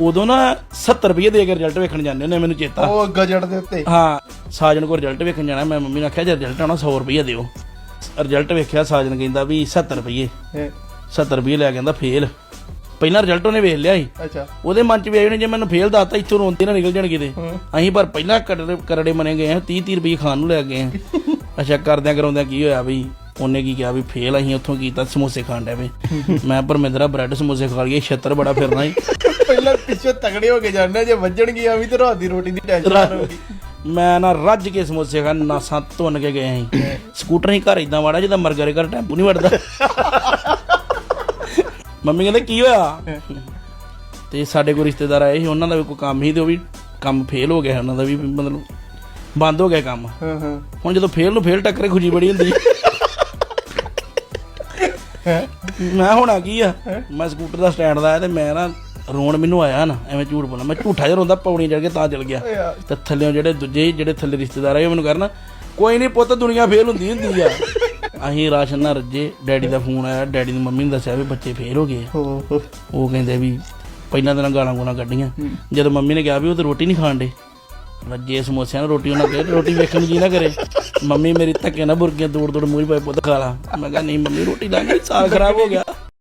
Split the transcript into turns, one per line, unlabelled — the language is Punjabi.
ਉਦੋਂ ਨਾ 70 ਰੁਪਏ ਦੇ ਕੇ ਰਿਜ਼ਲਟ ਵੇਖਣ ਜਾਂਦੇ ਹੁੰਦੇ ਮੈਨੂੰ ਚੇਤਾ।
ਉਹ ਗਜਟ ਦੇ ਉੱਤੇ।
ਹਾਂ ਸਾਜਨ ਕੋਲ ਰਿਜ਼ਲਟ ਵੇਖਣ ਜਾਣਾ ਮੈਂ ਮੰਮੀ ਨੂੰ ਆਖਿਆ ਜੇ ਰਿਜ਼ਲਟ ਆਉਣਾ 100 ਰੁਪਏ ਦਿਓ। ਰਿਜ਼ਲਟ ਵੇਖਿਆ ਸਾਜਨ ਕਹਿੰਦਾ ਵੀ 70 ਰੁਪਏ।
ਹੈਂ,
70 ਰੁਪਏ ਲੈ ਕਹਿੰਦਾ ਫੇਲ ਪਹਿਲਾਂ ਰਿਜ਼ਲਟ ਉਹਨੇ ਵੇਖ ਲਿਆ ਸੀ।
ਅੱਛਾ।
ਉਹਦੇ ਮਨ ਚ ਵੀ ਹੋਣੀ ਜੇ ਮੈਨੂੰ ਫੇਲ ਦੱਸਤਾ ਇੱਥੋਂ ਰੋਂਦੇ ਨਾ ਨਿਕਲ ਜਾਣ ਕਿਤੇ। ਅਸੀਂ ਪਰ ਪਹਿਲਾਂ ਕਰੜੇ ਕਰੜੇ ਮਨੇ ਗਏ ਆ 30 30 ਰੁਪਏ ਖਾਣ ਨੂੰ ਲੈ ਗਏ ਆ ਅੱਛਾ ਕਰਦਿਆਂ ਕਰਾਉਂਦਿਆਂ ਕੀ ਹੋਇਆ ਵੀ ਉਹਨੇ ਕੀ ਕਿਹਾ ਵੀ ਫੇਲ ਅਸੀਂ ਉੱਥੋਂ ਕੀਤਾ ਸਮੋਸੇ ਖਾਣ ਡੈ ਵੇ। ਮੈਂ ਪਰਮਿੰਦਰਾ ਬ੍ਰੈਡ ਸਮੋਸੇ ਖਾ ਲਈਏ ਛੱਤਰ ਬੜਾ ਫਿਰਨਾ ਸੀ।
ਪਹਿਲਾਂ ਪਿੱਛੇ ਤਗੜੇ ਹੋ ਕੇ ਜਾਂਦੇ ਜੇ ਵੱਜਣਗੀਆਂ ਵੀ ਤੇ ਰਾਤ ਦੀ ਰੋਟੀ ਦੀ ਟੈਨਸ਼ਨ ਰਹੂਗੀ।
ਮੈਂ ਨਾ ਰੱਜ ਕੇ ਸਮੋਸੇ ਖਾ ਨਾਸਾਂ ਧੁੰਨ ਕੇ ਗਏ ਅਸੀਂ ਸਕੂਟਰ ਹੀ ਘਰ ਇਦਾਂ ਵਾੜਾ ਜਿੱਦਾਂ ਮਰਗਰੇ ਘਰ ਟੈਂਪੂ ਨਹੀਂ ਵੜਦਾ। ਮੰਮੀ ਕਹਿੰਦੇ ਕੀ ਹੋਇਆ? ਤੇ ਸਾਡੇ ਕੋਲ ਰਿਸ਼ਤੇਦਾਰ ਆਏ ਸੀ ਉਹਨਾਂ ਦਾ ਵੀ ਕੋਈ ਕੰਮ ਸੀ ਤੇ ਉਹ ਵੀ ਕੰਮ ਫੇਲ ਹੋ ਗਿਆ ਉਹਨਾਂ ਦਾ ਵੀ ਮਤਲਬ ਬੰਦ ਹੋ ਗਿਆ ਕੰਮ।
ਹਾਂ ਹਾਂ।
ਹੁਣ ਜਦੋਂ ਫੇਲ ਨੂੰ ਫੇਲ ਟੱਕਰੇ ਖੁਸ਼ੀ ਬੜੀ ਹੁੰਦੀ।
ਹੈਂ?
ਮੈਂ ਹੋਣਾ ਕੀ ਆ? ਮੈਂ ਸਕੂਟਰ ਦਾ ਸਟੈਂਡ ਦਾ ਆਇਆ ਤੇ ਮੈਂ ਨਾ ਰੋਣ ਮੈਨੂੰ ਆਇਆ ਨਾ ਐਵੇਂ ਝੂਠ ਬੋਲਾਂ ਮੈਂ ਝੂਠਾ ਜਿਹਾ ਰੋਂਦਾ ਪੌੜੀ ਚੜ ਕੇ ਤਾਂ ਚਲ ਗਿਆ। ਤੇ ਥੱਲੇੋਂ ਜਿਹੜੇ ਦੂਜੇ ਜਿਹੜੇ ਥੱਲੇ ਰਿਸ਼ਤੇਦਾਰ ਆਏ ਮੈਨੂੰ ਕਰਨ ਕੋਈ ਨਹੀਂ ਪੁੱਤ ਦੁਨੀਆ ਫੇਲ ਹੁੰਦੀ ਹੁੰਦੀ ਆ। ਅਸੀਂ ਰਾਸ਼ਨ ਨਾਲ ਰੱਜੇ ਡੈਡੀ ਦਾ ਫੋਨ ਆਇਆ ਡੈਡੀ ਦੀ ਮੰਮੀ ਨੇ ਦੱਸਿਆ ਵੀ ਬੱਚੇ ਫੇਲ ਹੋ ਗਏ ਉਹ ਕਹਿੰਦੇ ਵੀ ਪਹਿਲਾਂ ਦਿਨ ਗਾਲਾਂ ਗੋਲਾਂ ਕੱਢੀਆਂ। ਜਦੋਂ ਮੰਮੀ ਨੇ ਕਿਹਾ ਵੀ ਉਹ ਤੇ ਰੋਟੀ ਨਹੀਂ ਖਾਣ ਦੇ ਰੱਜੇ ਸਮੋਸਿਆਂ ਨਾਲ ਰੋਟੀ ਉਹਨਾਂ ਕਹੇ ਰੋਟੀ ਵੇਖਣ ਨੂੰ ਜੀ ਨਾ ਕਰੇ। ਮੰਮੀ ਮੇਰੀ ਧੱਕੇ ਨਾਲ ਬੁਰਗੀਆਂ ਦੂਰ ਦੂਰ ਮੂੰਹ ਪਾਏ ਪੁੱਤ ਖਾ ਲਾ। ਮੈਂ ਕਿਹਾ ਨਹੀਂ ਮੰਮੀ ਰੋਟੀ ਲਾਂਗੇ ਸਾਲ ਖਰਾਬ ਹੋ ਗਿਆ।